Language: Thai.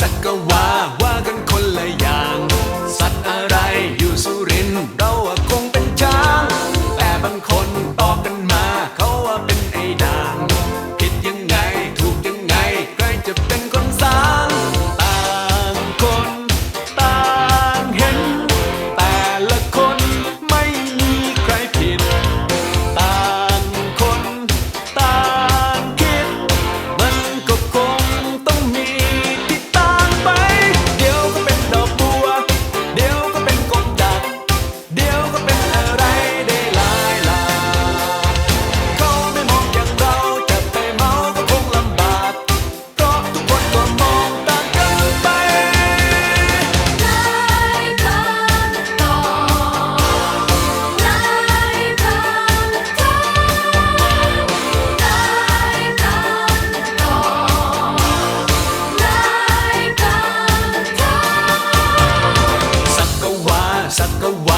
สักวัน Sadko, wow.